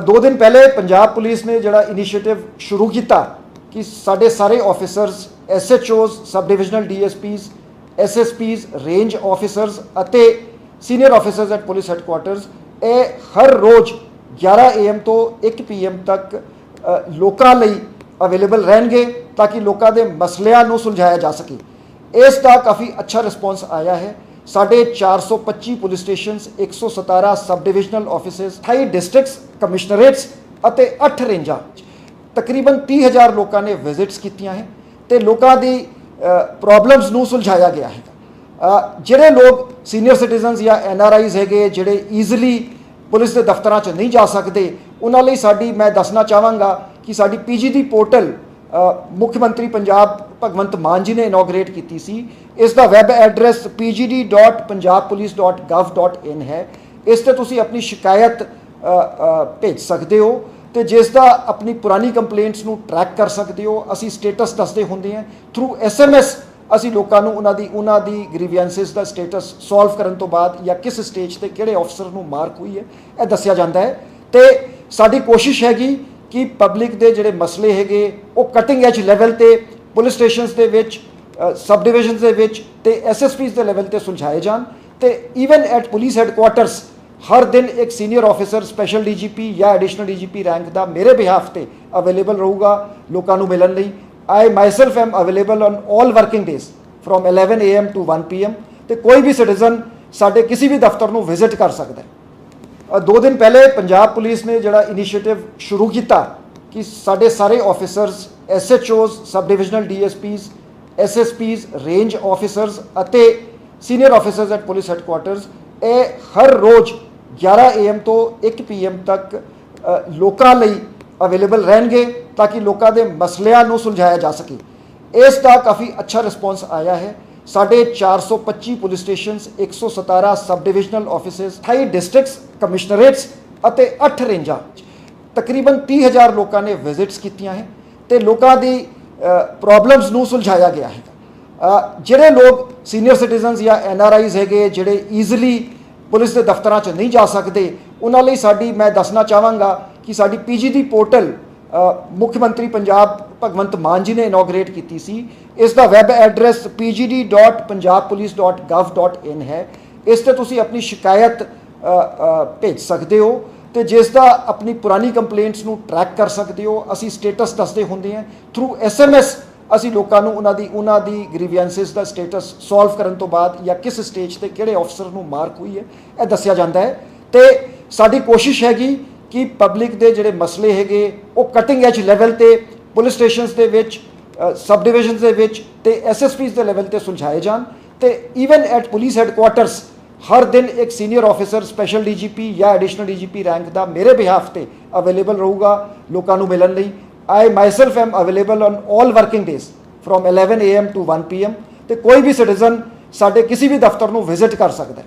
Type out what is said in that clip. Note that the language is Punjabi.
ਦੋ ਦਿਨ ਪਹਿਲੇ ਪੰਜਾਬ ਪੁਲਿਸ ਨੇ ਜਿਹੜਾ ਇਨੀਸ਼ੀਏਟਿਵ ਸ਼ੁਰੂ ਕੀਤਾ ਕਿ ਸਾਡੇ ਸਾਰੇ officers SHOs sub divisional DSPs SSPs range officers ਅਤੇ senior officers at police headquarters ਇਹ ਹਰ ਰੋਜ਼ 11 ਏਐਮ ਤੋਂ 1 ਪੀਐਮ ਤੱਕ ਲੋਕਾਂ ਲਈ ਅਵੇਲੇਬਲ ਰਹਿਣਗੇ ਤਾਂ ਕਿ ਲੋਕਾਂ ਦੇ ਮਸਲਿਆਂ ਨੂੰ ਸੁਲਝਾਇਆ ਜਾ ਸਕੇ। ਇਸ ਦਾ ਕਾਫੀ ਅੱਛਾ ਰਿਸਪੌਂਸ ਆਇਆ ਹੈ। ਸਾਡੇ 425 police stations 117 sub divisional offices 28 districts, commissionerates ਅਤੇ 8 ਰੇਂਜਾਂ ਤਕਰੀਬਨ 30000 ਲੋਕਾਂ ਨੇ ਵਿਜ਼ਿਟਸ ਕੀਤੀਆਂ ਹੈ ਤੇ ਲੋਕਾਂ ਦੀ ਪ੍ਰੋਬਲਮਸ ਨੂੰ ਸੁਲਝਾਇਆ ਗਿਆ ਹੈ। ਜਿਹੜੇ ਲੋਕ ਸੀਨੀਅਰ ਸਿਟੀਜ਼ਨਸ ਜਾਂ ਐੱਨ ਆਰ ਆਈਜ਼ ਹੈਗੇ, ਜਿਹੜੇ ਈਜ਼ੀਲੀ ਪੁਲਿਸ ਦੇ ਦਫ਼ਤਰਾਂ 'ਚ ਨਹੀਂ ਜਾ ਸਕਦੇ, ਉਹਨਾਂ ਲਈ ਸਾਡੀ, ਮੈਂ ਦੱਸਣਾ ਚਾਹਾਂਗਾ ਕਿ ਸਾਡੀ ਪੀਜੀਡੀ ਪੋਰਟਲ ਮੁੱਖ ਮੰਤਰੀ ਪੰਜਾਬ ਭਗਵੰਤ ਮਾਨ ਜੀ ਨੇ ਇਨੋਗ੍ਰੇਟ ਕੀਤੀ ਸੀ। ਇਸ ਦਾ ਵੈਬ ਐਡਰੈਸ pgd.punjabpolice.gov.in ਹੈ। ਇਸ ਤੇ ਤੁਸੀਂ ਆਪਣੀ ਸ਼ਿਕਾਇਤ ਭੇਜ ਸਕਦੇ ਹੋ ਤੇ ਜਿਸ ਦਾ ਆਪਣੀ ਪੁਰਾਣੀ ਕੰਪਲੇਂਟਸ ਨੂੰ ਟਰੈਕ ਕਰ ਸਕਦੇ ਹੋ। ਅਸੀਂ ਸਟੇਟਸ ਦੱਸਦੇ ਹੁੰਦੇ ਹਾਂ। ਥਰੂ ਐਸਐਮਐਸ ਅਸੀਂ ਲੋਕਾਂ ਨੂੰ ਉਹਨਾਂ ਦੀ ਉਹਨਾਂ ਦੀ ਗ੍ਰੀਵੈਂਸਸ ਦਾ ਸਟੇਟਸ ਸੋਲਵ ਕਰਨ ਤੋਂ ਬਾਅਦ ਜਾਂ ਕਿਸ ਸਟੇਜ ਤੇ ਕਿਹੜੇ ਅਫਸਰ ਨੂੰ ਮਾਰਕ ਹੋਈ ਹੈ, ਇਹ ਦੱਸਿਆ ਜਾਂਦਾ ਹੈ। ਤੇ ਸਾਡੀ ਕੋਸ਼ਿਸ਼ ਹੈਗੀ ਕਿ ਪਬਲਿਕ ਦੇ ਜਿਹੜੇ ਮਸਲੇ ਹੈਗੇ, ਉਹ ਕਟਿੰਗ ਐਜ ਲੈਵਲ ਤੇ ਪੁਲਿਸ ਸਟੇਸ਼ਨਸ ਦੇ ਵਿੱਚ ਸਬ ਡਿਵੀਜ਼ਨਸ ਦੇ ਵਿੱਚ ਤੇ ਐਸਐਸਪੀਸ ਦੇ ਲੈਵਲ ਤੇ ਸੁਲਝਾਏ ਜਾਣ ਤੇ ਈਵਨ ਐਟ ਪੁਲਿਸ ਹੈੱਡਕੁਆਰਟਰਸ ਹਰ ਦਿਨ ਇੱਕ ਸੀਨੀਅਰ ਆਫੀਸਰ ਸਪੈਸ਼ਲ ਡੀਜੀਪੀ ਜਾਂ ਐਡੀਸ਼ਨਲ ਡੀਜੀਪੀ ਰੈਂਕ ਦਾ ਮੇਰੇ ਬਿਹਾਫ ਤੇ ਅਵੇਲੇਬਲ ਰਹੂਗਾ ਲੋਕਾਂ ਨੂੰ ਮਿਲਣ ਲਈ। I myself am available on 올 working days from 11 am to 1 pm ਤੇ ਕੋਈ ਵੀ ਸਿਟੀਜ਼ਨ ਸਾਡੇ ਕਿਸੇ ਵੀ ਦਫ਼ਤਰ ਨੂੰ ਵਿਜ਼ਿਟ ਕਰ ਸਕਦਾ ਹੈ। ਦੋ ਦਿਨ ਪਹਿਲੇ ਪੰਜਾਬ ਪੁਲਿਸ ਨੇ ਜਿਹੜਾ ਇਨੀਸ਼ੀਏਟਿਵ ਸ਼ੁਰੂ ਕੀਤਾ ਕਿ ਸਾਡੇ ਸਾਰੇ officers SHOs sub divisional DSPs SSPs range officers ਅਤੇ senior officers at police headquarters ਇਹ ਹਰ ਰੋਜ਼ 11 ਏਐਮ ਤੋਂ 1 ਪੀਐਮ ਤੱਕ ਲੋਕਾਂ ਲਈ ਅਵੇਲੇਬਲ ਰਹਿਣਗੇ ਤਾਂ ਕਿ ਲੋਕਾਂ ਦੇ ਮਸਲਿਆਂ ਨੂੰ ਸੁਲਝਾਇਆ ਜਾ ਸਕੇ ਇਸ ਦਾ ਕਾਫੀ ਅੱਛਾ ਰਿਸਪੌਂਸ ਆਇਆ ਹੈ ਸਾਡੇ 425 police stations 117 sub divisional offices 28 districts commissionerates ਅਤੇ 8 ਰੇਂਜਾਂ ਤਕਰੀਬਨ 30000 ਲੋਕਾਂ ਨੇ ਵਿਜ਼ਿਟਸ ਕੀਤੀਆਂ ਹੈ ਤੇ ਲੋਕਾਂ ਦੀ ਪ੍ਰੋਬਲਮਸ ਨੂੰ ਸੁਲਝਾਇਆ ਗਿਆ ਹੈ ਜਿਹੜੇ ਲੋਕ ਸੀਨੀਅਰ ਸਿਟੀਜ਼ਨਸ ਜਾਂ ਐੱਨ ਆਰ ਆਈਜ਼ ਹੈਗੇ, ਜਿਹੜੇ ਈਜ਼ੀਲੀ ਪੁਲਿਸ ਦੇ ਦਫ਼ਤਰਾਂ 'ਚ ਨਹੀਂ ਜਾ ਸਕਦੇ, ਉਹਨਾਂ ਲਈ ਸਾਡੀ, ਮੈਂ ਦੱਸਣਾ ਚਾਹਾਂਗਾ ਕਿ ਸਾਡੀ ਪੀਜੀਡੀ ਪੋਰਟਲ ਮੁੱਖ ਮੰਤਰੀ ਪੰਜਾਬ ਭਗਵੰਤ ਮਾਨ ਜੀ ਨੇ ਇਨੋਗ੍ਰੇਟ ਕੀਤੀ ਸੀ। ਇਸ ਦਾ ਵੈਬ ਐਡਰੈਸ pgd.punjabpolice.gov.in ਹੈ। ਇਸ ਤੇ ਤੁਸੀਂ ਆਪਣੀ ਸ਼ਿਕਾਇਤ ਭੇਜ ਸਕਦੇ ਹੋ। ਤੇ ਜਿਸ ਦਾ ਆਪਣੀ ਪੁਰਾਣੀ ਕੰਪਲੇਂਟਸ ਨੂੰ ਟਰੈਕ ਕਰ ਸਕਦੇ ਹੋ, ਅਸੀਂ ਸਟੇਟਸ ਦੱਸਦੇ ਹੁੰਦੇ ਹਾਂ। ਥਰੂ ਐਸਐਮਐਸ ਅਸੀਂ ਲੋਕਾਂ ਨੂੰ ਉਹਨਾਂ ਦੀ ਉਹਨਾਂ ਦੀ ਗ੍ਰੀਵੈਂਸਸ ਦਾ ਸਟੇਟਸ ਸੋਲਵ ਕਰਨ ਤੋਂ ਬਾਅਦ ਜਾਂ ਕਿਸ ਸਟੇਜ ਤੇ ਕਿਹੜੇ ਅਫਸਰ ਨੂੰ ਮਾਰਕ ਹੋਈ ਹੈ, ਇਹ ਦੱਸਿਆ ਜਾਂਦਾ ਹੈ। ਤੇ ਸਾਡੀ ਕੋਸ਼ਿਸ਼ ਹੈਗੀ ਕਿ ਪਬਲਿਕ ਦੇ ਜਿਹੜੇ ਮਸਲੇ ਹੈਗੇ, ਉਹ ਕਟਿੰਗ ਐਜ ਲੈਵਲ ਤੇ ਪੁਲਿਸ ਸਟੇਸ਼ਨਸ ਦੇ ਵਿੱਚ ਸਬ ਡਿਵੀਜ਼ਨਸ ਦੇ ਵਿੱਚ ਤੇ ਐਸਐਸਪੀਸ ਦੇ ਲੈਵਲ ਤੇ ਸੁਲਝਾਏ ਜਾਣ। ਤੇ ਈਵਨ ਐਟ ਪੁਲਿਸ ਹੈਡਕੁਆਟਰਸ ਹਰ ਦਿਨ ਇੱਕ ਸੀਨੀਅਰ ਆਫੀਸਰ ਸਪੈਸ਼ਲ ਡੀਜੀਪੀ ਜਾਂ ਐਡੀਸ਼ਨਲ ਡੀਜੀਪੀ ਰੈਂਕ ਦਾ ਮੇਰੇ ਬਿਹਾਫ ਤੇ ਅਵੇਲੇਬਲ ਰਹੂਗਾ ਲੋਕਾਂ ਨੂੰ ਮਿਲਣ ਲਈ। I myself am available on 올 working days from 11 am to 1 pm ਤੇ ਕੋਈ ਵੀ ਸਿਟੀਜ਼ਨ ਸਾਡੇ ਕਿਸੇ ਵੀ ਦਫ਼ਤਰ ਨੂੰ ਵਿਜ਼ਿਟ ਕਰ ਸਕਦਾ ਹੈ।